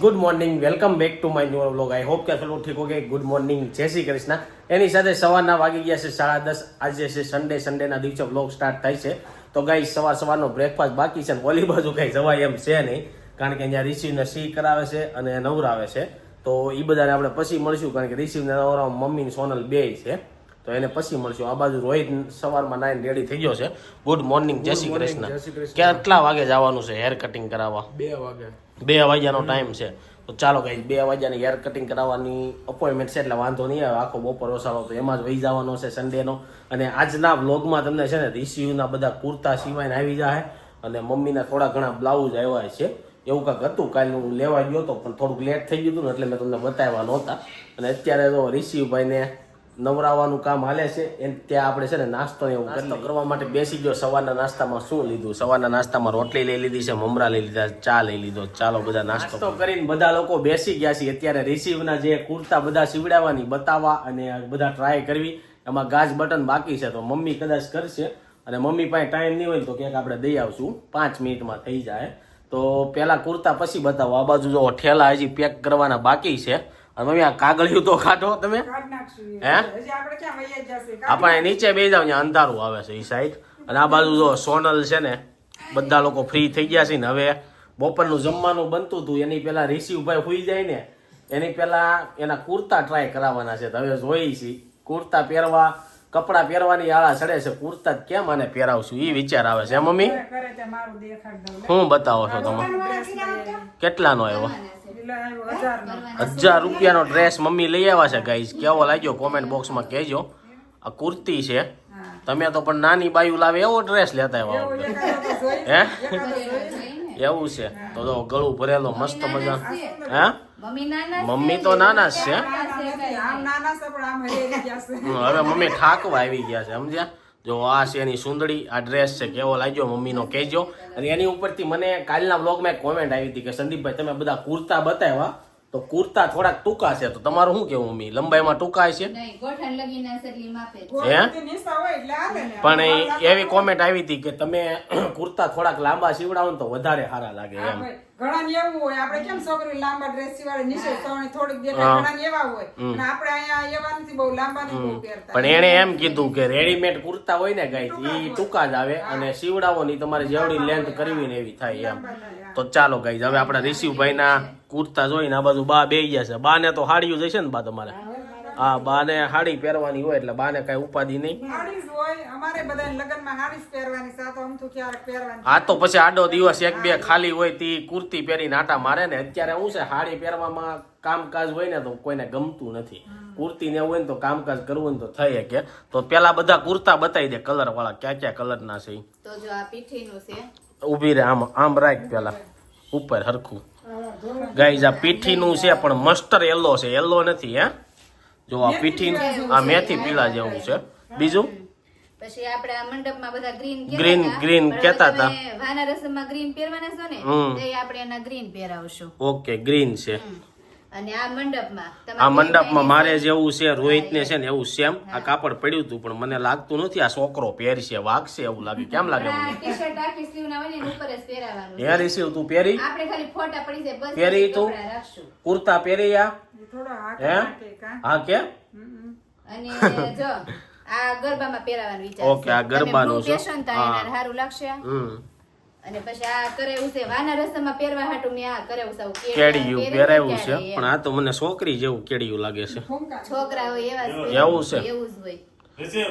Good morning welcome back to my new vlog I hope કે ચલો ઠીક okay good morning જય શ્રી કૃષ્ણ. એની સાથે સવારના વાગી ગયા છે સાડા દસ. આજે છે સન્ડે સન્ડેના દિવસે વ્લોગ સ્ટાર્ટ થાય છે. તો ગાઈ સવાર સવારનો બ્રેકફાસ્ટ બાકી છે અને ઓલી બાજુ કાંઈ જવાય એમ છે નહીં. કારણ કે અહીંયા રિસીવને સી કરાવે છે અને નવરાવે છે. તો એ બધાને આપણે પછી મળશું કારણ કે રિસીવને નવરાવ મમ્મી સોનલ બે છે. તો એને પછી મળશું. આ બાજુ રોહિત સવારમાં નાઈન રેડી થઈ ગયો છે. ગુડ મોર્નિંગ જય શ્રી કૃષ્ણ. કેટલા વાગે જવાનું છે હેર કટિંગ કરાવવા? બે વાગે. બે વાગ્યાનો ટાઈમ છે. તો ચાલો કઈ બે વાગ્યાની હેર કટિંગ કરાવવાની અપોઇન્ટમેન્ટ છે એટલે વાંધો નહીં આવે આખો બપોર ઓસાળો તો એમાં જ વહી જવાનો છે સન્ડેનો અને આજના વ્લોગમાં તમને છે ને રિસીવના બધા કુર્તા સિવાયને આવી જાય અને મમ્મીના થોડા ઘણા બ્લાઉઝ આવ્યા છે. એવું કાંક હતું કાલે હું લેવા ગયો હતો પણ થોડુંક લેટ થઈ ગયું હતું ને એટલે મેં તમને બતાવ્યા નહોતા. અને અત્યારે તો રિસીવભાઈને નવરાવાનું કામ હાલે છે એમ ત્યાં આપણે છે ને નાસ્તો એવું નાસ્તો કરવા માટે બેસી ગયો. સવારના નાસ્તામાં શું લીધું? સવારના નાસ્તામાં રોટલી લઈ લીધી છે મમરા લઈ લીધા ચા લઈ લીધો ચાલો બધા નાસ્તો કરીને બધા લોકો બેસી ગયા છે અત્યારે રિસીવના જે કુર્તા બધા સીવડાવવાની બતાવવા અને બધા ટ્રાય કરવી. એમાં ગાજ બટન બાકી છે તો મમ્મી કદાચ કરશે. અને મમ્મી પાસે ટાઈમ નહીં હોય તો ક્યાંક આપણે દઈ આવશું. પાંચ મિનિટમાં થઈ જાય. તો પહેલાં કુર્તા પછી બતાવો. આ બાજુ જો ઠેલા હજી પેક કરવાના બાકી છે. અને મમ્મી આ કાગળિયું તો કાઢો તમે. હે? આપણે નીચે બે જાવ ત્યાં અંધારું આવે છે એ સાઈડ અને આ બાજુ જો સોનલ છે ને બધા લોકો ફ્રી થઈ ગયા છે ને હવે બપોરનું જમવાનું બનતું હતું. એની પેલા રિસીવભાઈ હોઈ જાય ને એની પહેલાં એના કુર્તા ટ્રાય કરાવવાના છે. તો હવે જોઈ છે. કુર્તા પહેરવા કપડાં પહેરવાની આળા ચડે છે કુર્તા કેમ આને પહેરાવશું? એ વિચાર આવે છે મમ્મી. શું બતાવો છો તમે. કેટલાનો આવ્યો? લીલો હજાર રૂપિયાનો ડ્રેસ મમ્મી લઈ આવ્યા છે ગાઈઝ કેવો લાગ્યો? કોમેન્ટ બોક્સમાં કહેજો. આ કુર્તી છે. તમે તો પણ નાની બાયુ લાવે એવો ડ્રેસ લેતા આવ્યા એવું. હે? એવું છે. તો તો ગળું ભરેલો મસ્ત મજા હે? મમ્મી મમ્મી તો નાના જ છે. હવે મમ્મી ઠાકવા આવી ગયા છે સમજ્યા? જો આ છે એની સુંદરી આ ડ્રેસ છે કેવો લાગ્યો મમ્મીનો કહેજો. અને એની ઉપરથી મને કાલના બ્લોગમાં એક કોમેન્ટ આવી હતી કે સંદીપભાઈ તમે બધા કુર્તા બતાવ્યા. તો કુર્તા થોડાક ટૂંકા છે તો તમારું શું કેવું મમ્મી? લંબાઈમાં ટૂંકા છે. પણ એ- એવી કોમેન્ટ આવી હતી કે તમે કુર્તા થોડાક લાંબા સીવડાવો ને તો વધારે સારા લાગે એમ. ભાઈ, એવું હોય આપણે કેમ છોકરી લાંબા ડ્રેસ સિવાય નીચે સવણી થોડીક દેખાય ઘણાને એવા હોય. અને આપણે અહીંયા એવા નથી બહુ લાંબા નથી પહેરતા. પણ એણે એમ કીધું કે રેડીમેડ કુર્તા હોય ને ગાઈ એ ટૂંકા જ આવે અને સીવડાવો ની તમારે જેવડી લેન્થ કરવી ને એવી થાય એમ. તો ચાલો ગાઈ હવે આપણા રિશિવભાઈ ના કુર્તા જોઈને આ બાજુ બા બે ગયા છે. બા ને તો હાડીયું જશે ને બા તમારે? હા બા ને હાડી પહેરવાની હોય એટલે બા ને કઈ ઉપાધિ નહીં. હાડી જ હોય. અમારે બધા લગ્નમાં હાડી પહેરવાની. તો આ તો પછી આડો દિવસ એક બે ખાલી હોય તી કુર્તી પહેરીને આટા મારે ને. અત્યારે શું છે હાડી પહેરવામાં કામકાજ હોય ને તો કોઈને ગમતું નથી. કુર્તી ને હોય ને તો કામકાજ કરવું ને તો થઈ કે. તો પેલા બધા કુર્તા બતાવી દે કલર વાળા ક્યાં ક્યાં કલર ના છે. તો જો આ પીઠીનું છે. ઊભી રહે આમ આમ રાખ પેલા. ઉપર હરખું. ગાઈઝ આ પીઠીનું છે પણ મસ્ટર યલો છે. યલો નથી હે? જો આ પીઠી આ મેથી પીળા જેવું છે. બીજું? પછી આપણે આ મંડપમાં બધા ગ્રીન ગ્રીન ગ્રીન કહેતા હતા. વાના રસમમાં ગ્રીન પહેરવાના છો ને. તો આપણે એના ગ્રીન પહેરાવશું. ઓકે ગ્રીન છે. અને આ મંડપમાં આ મંડપમાં મારે જેવું છે રોહિત ને છે ને એવું સેમ આ કાપડ પડ્યું હતું પણ મને લાગતું નથી આ છોકરો પહેરશે વાગશે એવું લાગે કેમ લાગે મને? રિસીવ તું પહેરી? આપણે ખાલી ફોટા પડી જાય બસ પહેરી તું? કુર્તા પહેરી આ? એ થોડો હાથ હે? હા કે? અને જો આ ગરબામાં પહેરાવાનું વિચાર ઓકે, આ ગરબાનું છે. સારું લાગશે હમ. અને પછી આ કરેવું છે વાના રસ્તામાં પહેરવા હાટું મેં આ કરેવું આવું કેડિયું પહેરાયું છે પણ આ તો મને છોકરી જેવું કેડિયું લાગે છે. છોકરા હોય એવા એવું છે? એવું જ હોય.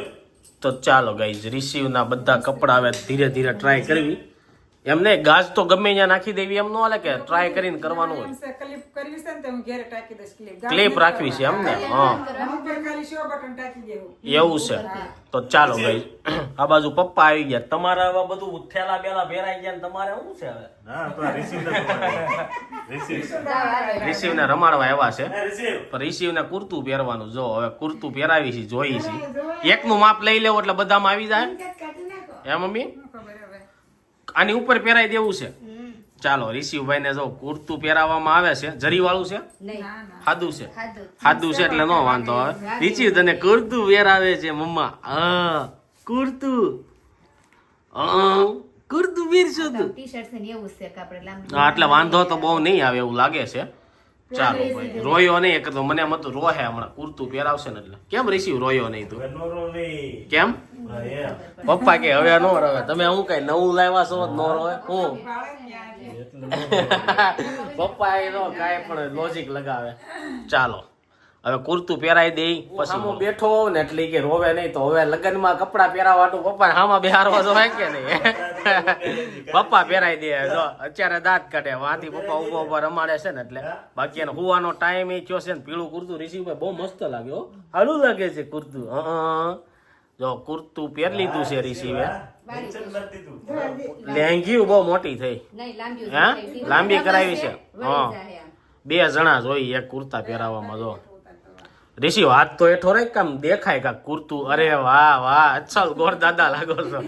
તો ચાલો ગાઈઝ રિસીવ ના બધા કપડા હવે ધીરે ધીરે ટ્રાય કરવી. એમને ગાજ તો ગમે ત્યાં નાખી દેવી એમ ન હાલે કે ટ્રાય કરીને કરવાનું હોય. ક્લિપ કરવી છે ને તો હું ઘેરે ટાકી દઈશ ક્લિપ. ક્લિપ રાખવી છે એમને હા. એવું છે. તો ચાલો ભાઈ આ બાજુ પપ્પા આવી ગયા. તમારા હવે બધું થેલા બેલા ભેરાઈ ગયા ને તમારે શું છે હવે. રિસીવ ને રમાડવા એવા છે. પણ રિસીવ ને કુર્તું પહેરવાનું જો હવે કુર્તું પહેરાવી છે જોઈ છે. એકનું માપ લઈ લેવું એટલે બધામાં આવી જાય. એ મમ્મી. આની ઉપર પહેરાઈ દેવું છે. ચાલો ઋષિભાઈ ને જો કુર્તું પહેરાવવામાં આવે છે. જરી વાળું છે. સાદું છે. સાદું છે એટલે નો વાંધો. આવે રીચી તને કુર્તું પહેરાવે છે મમ્મા. હા કુર્તું. કુર્તું પહેરશું તું. હા એટલે વાંધો તો બહુ નહીં આવે એવું લાગે છે. ચાલો ભાઈ રોયો નહીં એક તો મને મત રોહે હમણાં કુર્તું પહેરાવશે ને એટલે. કેમ રિસીવ રોયો નહીં તું? કેમ. પપ્પા કે, હવે નો રવે. તમે હું કઈ નવું લાવ્યા છો? નો રવે? હું. પપ્પા એ નો કાંઈ પણ લોજિક લગાવે. ચાલો. હવે કુર્તું પહેરાઈ દે, પછી હું બેઠો હોઉં ને એટલે કે રોવે નહીં તો હવે લગ્નમાં કપડા તો પપ્પા હામાં બેહારવા હે કે નહીં? પપ્પા પહેરાઈ દે. જો, અત્યારે દાંત કાઢે. વાંથી પપ્પા ઊભા ઊભા રમાડે છે ને એટલે. બાકી એને હુવાનો ટાઈમ એ થયો છે ને પીળું કુર્તું રિસીવ બહુ મસ્ત લાગ્યો સારું લાગે છે કુર્તું. હં. જો કુર્તું પહેરી લીધું છે રિસીવે. લેંઘી બહુ મોટી થઈ. હા? લાંબી કરાવી છે? હા. બે જણા જોઈ એક કુર્તા પહેરાવવામાં જો. ઋષિ વાત. તો એઠો રે કામ દેખાય કા કુર્તું? અરે વાહ વાહ અચ્છા ગોર દાદા લાગો છો.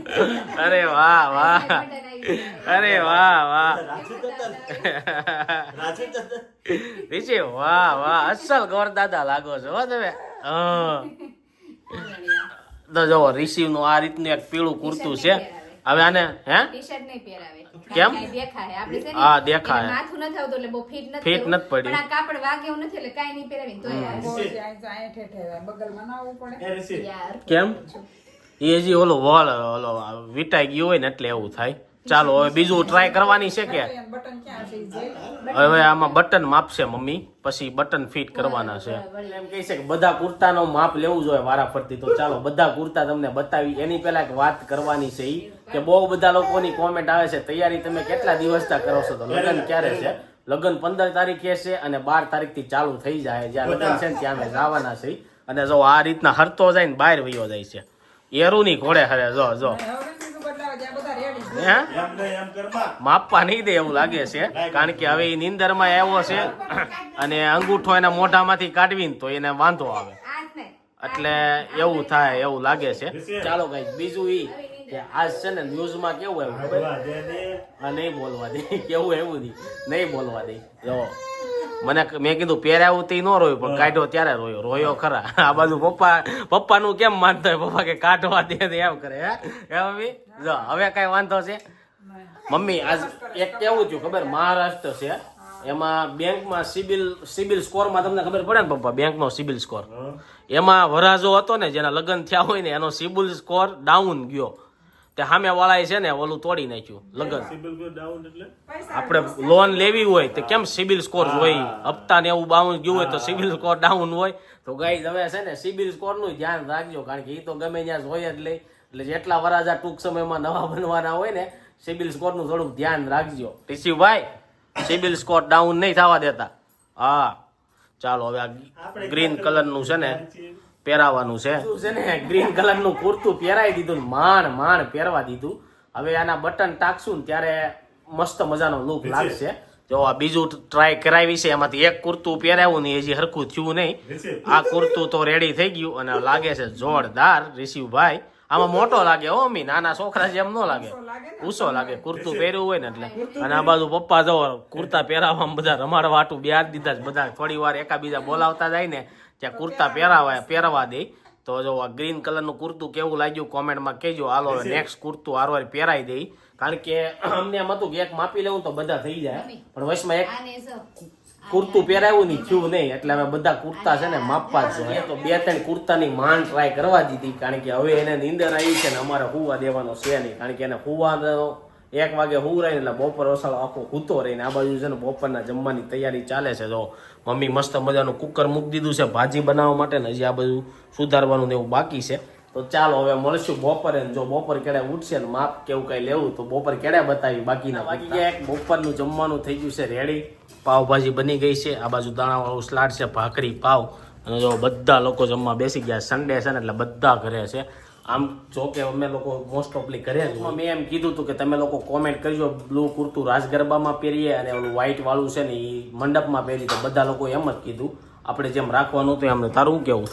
અરે વાહ વાહ. અરે વાહ વાહ. ઋષિ વાહ વાહ અસલ ગોર દાદા લાગો છો હો તમે. હા. જો રિસીવનું આ રીતનું એક પીળું કુર્તું છે. હવે આને હે? પહેરાવે. કેમ? હા, દેખાય. માથું નથી આવતું એટલે બહુ ફિટ નથી Fit નથી પડ્યું. પણ આ કાપડ વાગે એવું નથી એટલે કાંઈ નહીં જ તો બગલમાં પડે. યાર. કેમ? એ હજી ઓલો વોલ ઓલો વિટાઈ ગયો હોય ને એટલે એવું થાય. ચાલો હવે બીજું ટ્રાય કરવાની છે કે. હવે આમાં બટન માપશે મમ્મી પછી બટન ફિટ કરવાના છે. એમ કહે છે કે બધા કુર્તાનો માપ લેવું જોઈએ વારા ફરતી તો ચાલો બધા કુર્તા તમને બતાવી. એની પહેલા એક વાત કરવાની છે ઈ કે બહુ બધા લોકોની કોમેન્ટ આવે છે તૈયારી તમે કેટલા દિવસથી કરો છો? તો લગ્ન ક્યારે છે? લગ્ન પંદર તારીખે છે અને બાર તારીખથી ચાલુ થઈ જાય જ્યાં લગ્ન છે ત્યાં અમે જવાના છે અને જો આ રીતના હરતો જાય ને બહાર વયો જાય છે. એરુની ઘોડે હરે જો જો. માપવા નહીં દે એવું લાગે છે. કારણ કે હવે એ નિંદરમાં આવ્યો છે અને અંગૂઠો એના મોઢામાંથી કાઢવી તો એને વાંધો આવે. એટલે એવું થાય એવું લાગે છે. ચાલો કઈ બીજું ઈ કે આજ છે ને ન્યૂઝમાં કેવું આવ્યું નહીં બોલવા દે. કેવું એવું નહીં નહીં બોલવા દે. જો. મને મેં કીધું પહેરાવું તે ન રોયું પણ કાઢ્યો ત્યારે રોયો. રોયો ખરા. આ બાજુ પપ્પા પપ્પાનું કેમ માનતો હોય? પપ્પા કે કાઢવા દે એમ કરે હે? હે મમ્મી? જો હવે કઈ વાંધો છે? મમ્મી આજ એક કેવું થયું ખબર? મહારાષ્ટ્ર છે. એમાં બેંકમાં સિબિલ સિબિલ સ્કોરમાં તમને ખબર પડે ને પપ્પા? બેંકનો સિબિલ સ્કોર. એમાં વરાજો હતો ને જેના લગ્ન થયા હોય ને એનો સિબિલ સ્કોર ડાઉન ગયો. તે સામે વાળાએ છે ને ઓલું તોડી નાખ્યું લગ્ન? આપણે લોન લેવી હોય તો કેમ સિબિલ સ્કોર હોય હપ્તા ને એવું બાઉન્સ ગયું હોય તો સિબિલ સ્કોર ડાઉન હોય. તો ગાઈ હવે છે ને સિબિલ સ્કોરનું ધ્યાન રાખજો કારણ કે એ તો ગમે ત્યાં હોય જ લઈ એટલે જેટલા વરાજા ટૂંક સમયમાં નવા બનવાના હોય ને સિબિલ સ્કોરનું થોડુંક ધ્યાન રાખજો. ટીસીભાઈ સિબિલ સ્કોર ડાઉન નહીં થવા દેતા. હા. ચાલો હવે આ ગ્રીન કલરનું છે ને પહેરાવાનું છે. શું છે ને ગ્રીન કલરનું કુર્તું પહેરાવી દીધું ને માણ માણ પહેરવા દીધું. હવે આના બટન ટાકશું ને ત્યારે મસ્ત મજાનો લુક લાગશે. જો આ બીજું ટ્રાય કરાવી છે એમાંથી એક કુર્તું પહેરાવું ને હજી હરખું થયું નહીં. આ કુર્તું તો રેડી થઈ ગયું અને લાગે છે જોરદાર ઋષિભાઈ. આમાં મોટો લાગે હો મી નાના છોકરા જેમ ન લાગે. ઉસો લાગે કુર્તું પહેર્યું હોય ને એટલે. અને આ બાજુ પપ્પા જો કુર્તા પહેરાવવામાં બધા રમાડવા હાટું બેહાડ દીધા બધા થોડી વાર એકાબીજા બોલાવતા જાય ને ત્યાં કુર્તા પહેરાવા પહેરવા દે. તો જો આ ગ્રીન કલરનું કુર્તું કેવું લાગ્યું કોમેન્ટમાં કહેજો. હાલો હવે નેક્સ્ટ કુર્તું હારવાર પહેરાઈ દઈ. કારણ કે અમને એમ હતું કે એક માપી લેવું તો બધા થઈ જાય. પણ વચમાં એક કુર્તું પહેરાયું નહીં થયું નહીં. એટલે હવે બધા કુર્તા છે ને માપવા જ જોઈએ. તો બે ત્રણ કુર્તાની માંડ ટ્રાય કરવા દીધી. કારણ કે હવે એને નીંદર આવી છે ને અમારે હુવા દેવાનો છે નહીં. કારણ કે એને હુવાનો એક વાગે રહીને એટલે બપોર ઓસાળો આખો હૂતો રહીને આ બાજુ છે ને બપોરના જમવાની તૈયારી ચાલે છે. જો મમ્મી મસ્ત મજાનું કુકર મૂકી દીધું છે ભાજી બનાવવા માટે ને હજી આ બધું સુધારવાનું ને એવું બાકી છે. તો ચાલો હવે મળશું બપોરે જો બપોર કેડે ઉઠશે ને માપ કેવું કઈ લેવું તો બપોર કેડે બતાવી બાકીના બાકી એક બપોરનું જમવાનું થઈ ગયું છે રેડી. પાવભાજી બની ગઈ છે આ બાજુ દાણાવાળું સ્લાડ છે ભાખરી પાવ. અને જો બધા લોકો જમવા બેસી ગયા સન્ડે છે ને એટલે બધા ઘરે છે. આમ જો કે અમે લોકો મોસ્ટ ઓફલી ઘરે જ મેં એમ કીધું હતું કે તમે લોકો કોમેન્ટ કરજો બ્લુ કુર્તું રાસ ગરબામાં પહેરીએ અને ઓલું વ્હાઈટ વાળું છે ને એ મંડપમાં પહેરી તો બધા લોકો એમ જ કીધું. આપણે જેમ રાખવાનું હતું એમને તારું કેવું?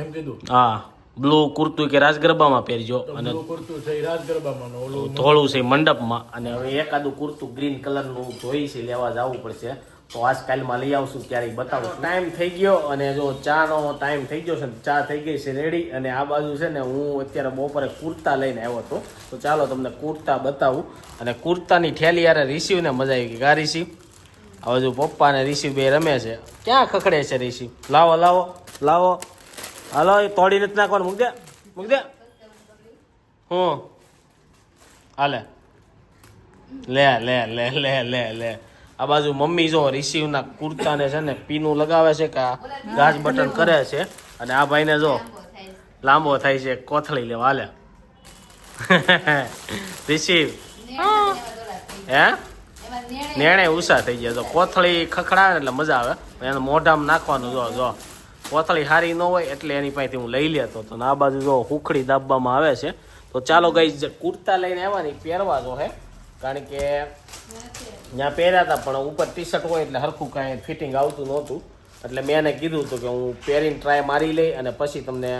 એમ કીધું? હા બ્લુ કુર્તું કે રાજ ગરબામાં પહેરજો અને કુર્તું છે ઈ રાજ ગરબામાં ઓલું ધોળું છે મંડપમાં. અને હવે એકાદું કુર્તું ગ્રીન કલરનું જોઈ છે લેવા જવું પડશે. તો આજકાલમાં લઈ આવશું ક્યારેક બતાવું ટાઈમ થઈ ગયો અને જો ચાનો ટાઈમ થઈ ગયો છે ને, ચા થઈ ગઈ છે રેડી અને આ બાજુ છે ને હું અત્યારે બપોરે કુર્તા લઈને આવ્યો હતો. તો ચાલો તમને કુર્તા બતાવું. અને કુર્તાની ઠેલી યારે રિસીવને મજા આવી ગઈ. રિસીવ આ બાજુ પપ્પા અને રિસીવ બે રમે છે. ક્યાં ખખડે છે રિસીવ લાવો લાવો લાવો. હાલો, એ તોડી નથી નાખવાનું. મૂક દે મૂક દે. હું? હાલે. લે લે લે લે લે લે. આ બાજુ મમ્મી જો રિસીવના કુર્તાને છે ને પીનું લગાવે છે કે ગાજ બટન કરે છે. અને આ ભાઈને જો લાંબો થાય છે. કોથળી લેવા. હાલે. રિસીવ. હે? નેણે ઉષા થઈ ગયા. તો કોથળી ખખડાવે એટલે મજા આવે. એને મોઢામાં નાખવાનું જો જો. કોથળી સારી ન હોય એટલે એની પાસેથી હું લઈ લેતો હતો. આ બાજુ જો હુખડી દાબવામાં આવે છે. તો ચાલો ગઈ જે કુર્તા લઈને આવવાની પહેરવા જો હે. કારણ કે ત્યાં પહેર્યા હતા પણ ઉપર ટી શર્ટ હોય એટલે હરખું કાંઈ ફિટિંગ આવતું નહોતું. એટલે મેં એને કીધું હતું કે હું પહેરીને ટ્રાય મારી લઈ અને પછી તમને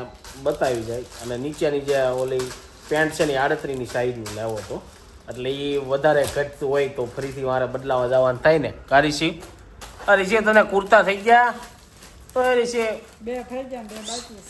બતાવી જાય. અને નીચેની જે ઓલી પેન્ટ છે ને એ આડત્રીની સાઈઝનું લેવો હતો. એટલે એ વધારે ઘટતું હોય તો ફરીથી મારે બદલાવા જવાનું થાય ને. કારીશી અરે છે તને કુર્તા થઈ ગયા અરે છે બે થઈ ગયા બે બાકી.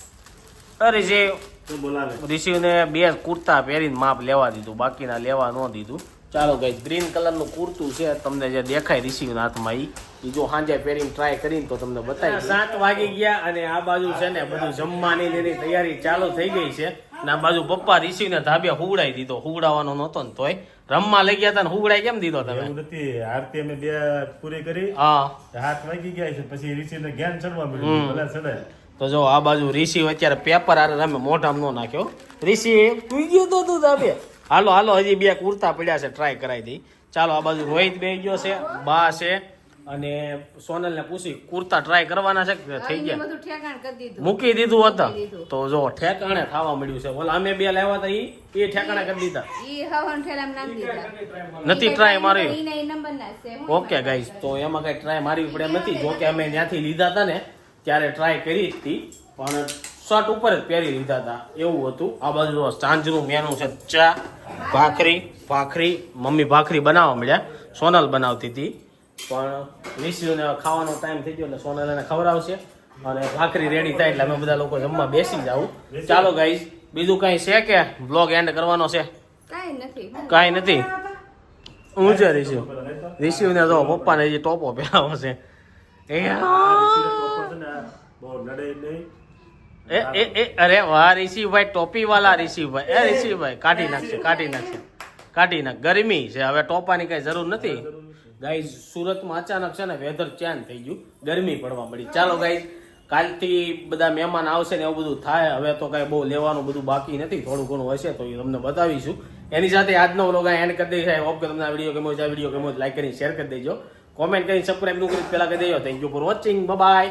અરે જે શું બોલાવે? ઋષિને બે કુર્તા પહેરીને માપ લેવા દીધું બાકીના લેવા ન દીધું. ચાલો ગઈ ગ્રીન કલરનું કુર્તું છે તમને જે દેખાય રિસીવ હાથમાં એ બીજો જો સાંજે પહેરીને ટ્રાય કરીને તો તમને બતાવી સાત વાગી ગયા અને આ બાજુ છે ને બધું જમવાની એની તૈયારી ચાલુ થઈ ગઈ છે. અને આ બાજુ પપ્પા રિસીવને ધાબે હુવડાઈ દીધો. હુવડાવવાનો નહોતો ને તોય. રમવા લઈ ગયા હતા ને હુવડાઈ કેમ દીધો તમે? એવું નથી. આરતી અમે બે પૂરી કરી. હા. હાથ વાગી ગયા છે પછી રિસીવને જ્ઞાન ચડવા મળ્યું. ભલે ચડે. તો જો આ બાજુ રિસીવ અત્યારે પેપર આરે રમે મોઢામાં ન નાખ્યો રિસીવ તું ગયો તો તું ધાબે? હાલો હાલો હજી બે કુર્તા પડ્યા છે ટ્રાય કરાવી દઈ ચાલો આ બાજુ રોહિત બે ગયો છે બા છે અને સોનલ ને પૂછી કુર્તા ટ્રાય કરવાના છે થઈ ગયા? બધું ઠેકાણ કરી દીધું. મૂકી દીધું હતા? તો જો ઠેકાણે થવા મળ્યું છે. ઓલા અમે બે લાવ્યા હતા ઈ એ ઠેકાણે કરી દીધા. ઈ હવન ઠેલામાં નાખી દીધા. નથી ટ્રાય મારી. ઓકે ગાઈસ તો એમાં કઈ ટ્રાય મારવી પડે નથી. જો કે અમે ત્યાંથી લીધા હતા ને ત્યારે ટ્રાય કરી હતી પણ શર્ટ ઉપર જ પહેરી લીધા હતા. એવું હતું. આ બાજુ જો સાંજનું મેનુ છે ચા ભાખરી ભાખરી મમ્મી ભાખરી બનાવવા મળ્યા. સોનલ બનાવતી હતી. પણ વિષ્ણુને ખાવાનો ટાઈમ થઈ ગયો એટલે સોનલ એને ખવડાવશે. અને ભાખરી રેડી થાય એટલે અમે બધા લોકો જમવા બેસી જાવ ચાલો ગાઈસ બીજું કઈ છે કે બ્લોગ એન્ડ કરવાનો છે? કાંઈ નથી. હું કાંઈ નથી. હું છે રિશિવ રિશિવને જો પપ્પાને હજી ટોપો પહેરાવો છે. એ બહુ નડે નહીં. એ એ એ, અરે વાહ, ઋષિભાઈ ટોપી વાળા ઋષિભાઈ. એ, ઋષિભાઈ, કાઢી નાખશે કાઢી નાખશે કાઢી નાખ. ગરમી છે, હવે ટોપાની કઈ જરૂર નથી. ગાઈઝ, સુરતમાં અચાનક છે ને વેધર ચેન્જ થઈ ગયું. ગરમી પડવા મળી. ચાલો ગાઈઝ, કાલથી બધા મહેમાન આવશે ને એવું બધું થાય. હવે તો કઈ બહુ લેવાનું બધું બાકી નથી. થોડું ઘણું હશે તો એ તમને બતાવીશું. એની સાથે આજનો વ્લોગ એન્ડ કરી દઈશ. આઈ હોપ કે તમને આ વીડિયો ગમ્યો છે. આ વીડિયો ગમ્યો લાઈક કરીને શેર કરી દેજો. કોમેન્ટ કરીને સબસ્ક્રાઈબનું કરી પહેલા કરી દેજો. Thank you for watching bye